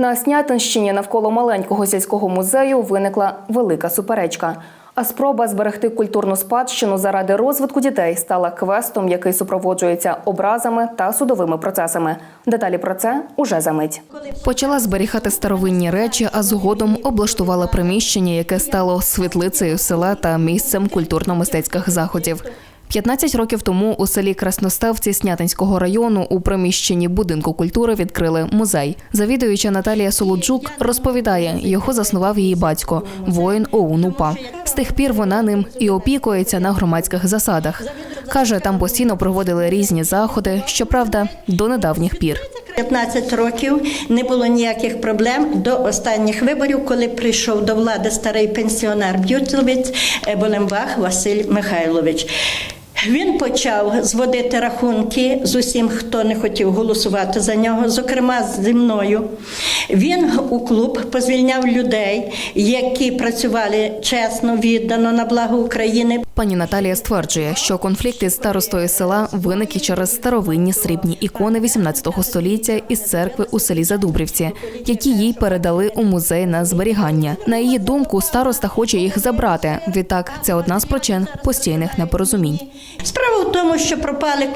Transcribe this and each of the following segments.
На Снятинщині навколо маленького сільського музею виникла велика суперечка. А спроба зберегти культурну спадщину заради розвитку дітей стала квестом, який супроводжується образами та судовими процесами. Деталі про це уже за мить. Почала зберігати старовинні речі, а згодом облаштувала приміщення, яке стало світлицею села та місцем культурно-мистецьких заходів. 15 років тому у селі Красноставці Снятинського району у приміщенні будинку культури відкрили музей. Завідуюча Наталія Солоджук розповідає, його заснував її батько, воїн ОУН УПА. З тих пір вона ним і опікується на громадських засадах. Каже, там постійно проводили різні заходи, щоправда, до недавніх пір. 15 років не було ніяких проблем до останніх виборів, коли прийшов до влади старий пенсіонер б'ютловець Болембах Василь Михайлович. Він почав зводити рахунки з усім, хто не хотів голосувати за нього, зокрема зі мною. Він у клуб позвільняв людей, які працювали чесно, віддано на благо України. Пані Наталія стверджує, що конфлікт із старостою села виник через старовинні срібні ікони 18 століття із церкви у селі Задубрівці, які їй передали у музей на зберігання. На її думку, староста хоче їх забрати. Відтак, це одна з причин постійних непорозумінь. Справа в тому, що пропали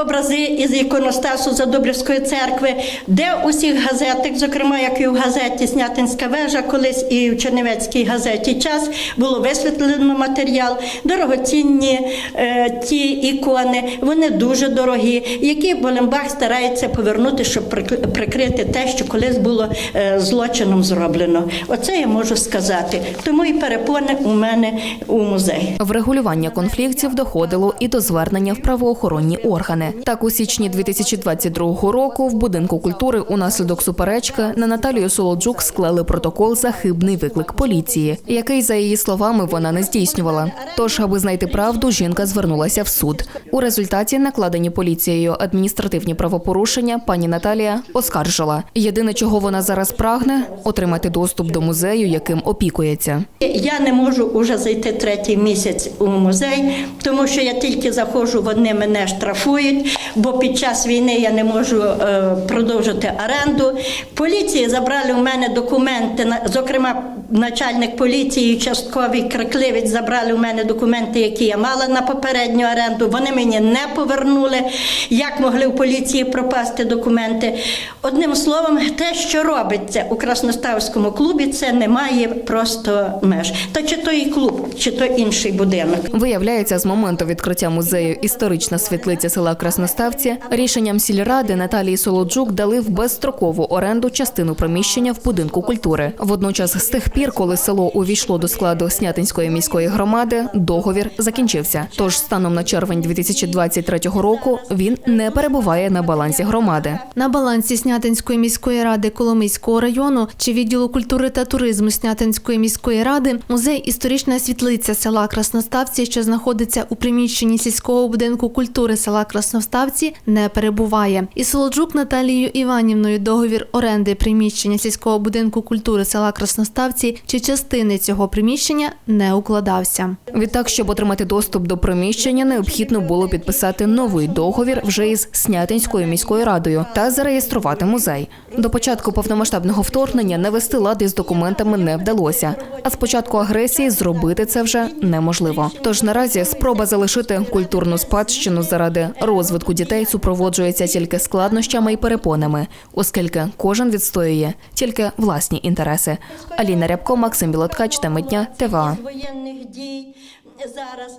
образи із іконостасу Задубрівської церкви, де у всіх газетах, зокрема, як і в газеті Снятинська вежа, колись і в Чернівецькій газеті час було висвітлено матеріал, дорогоцінні е, ті ікони, вони дуже дорогі, які Болембах старається повернути, щоб прик- прикрити те, що колись було е, злочином зроблено. Оце я можу сказати. Тому і перепони у мене у музеї. Врегулювання конфліктів доходило і до звернення в правоохоронні органи. Так, у січні 2022 року в будинку культури унаслідок суперечки на Наталію Солоджук склали протокол за хибний виклик поліції, який, за її словами, вона не здійснювала. Тож, аби знайти правду, жінка звернулася в суд. У результаті накладені поліцією адміністративні правопорушення пані Наталія оскаржила. Єдине, чого вона зараз прагне отримати доступ до музею, яким опікується. Я не можу уже зайти третій місяць у музей, тому що я тільки заходжу, вони мене штрафують, бо під час війни я не можу е, продовжити оренду. Поліції забрали у мене документи, зокрема, начальник поліції, частковий крикливець забрали у мене документи, які я мала на попередню оренду. Вони мені не повернули. Як могли в поліції пропасти документи? Одним словом, те, що робиться у Красноставському клубі, це не має просто меж. Та чи то і клуб, чи то інший будинок. Виявляється, з моменту відкриття музею історична світлиця села Красноставці рішенням сільради Наталії Солоджук дали в безстрокову оренду частину приміщення в будинку культури. Водночас, з тих пір, коли село увійшло до складу Снятинської міської громади, договір закінчився. Тож, станом на червень 2023 року, він не перебуває на балансі громади. На балансі Снятинської міської ради Коломийського району чи відділу культури та туризму Снятинської міської ради музей історична світлиця села Красноставці, що знаходиться у приміщенні сільського будинку культури села Красноставці, не перебуває. І Солоджук Наталією Іванівною договір оренди приміщення сільського будинку культури села Красноставці чи частини цього приміщення не укладався. Відтак, щоб отримати доступ до приміщення, необхідно було підписати новий договір вже із Снятинською міською радою та зареєструвати музей. До початку повномасштабного вторгнення навести лад із документами не вдалося. А з початку агресії зробити це вже неможливо. Тож наразі спроба залишити культурну спадщину заради розвитку дітей супроводжується тільки складнощами і перепонами, оскільки кожен відстоює тільки власні інтереси. Аліна Рябко, Максим Білоткач, та дня, ТВА. воєнних дій зараз.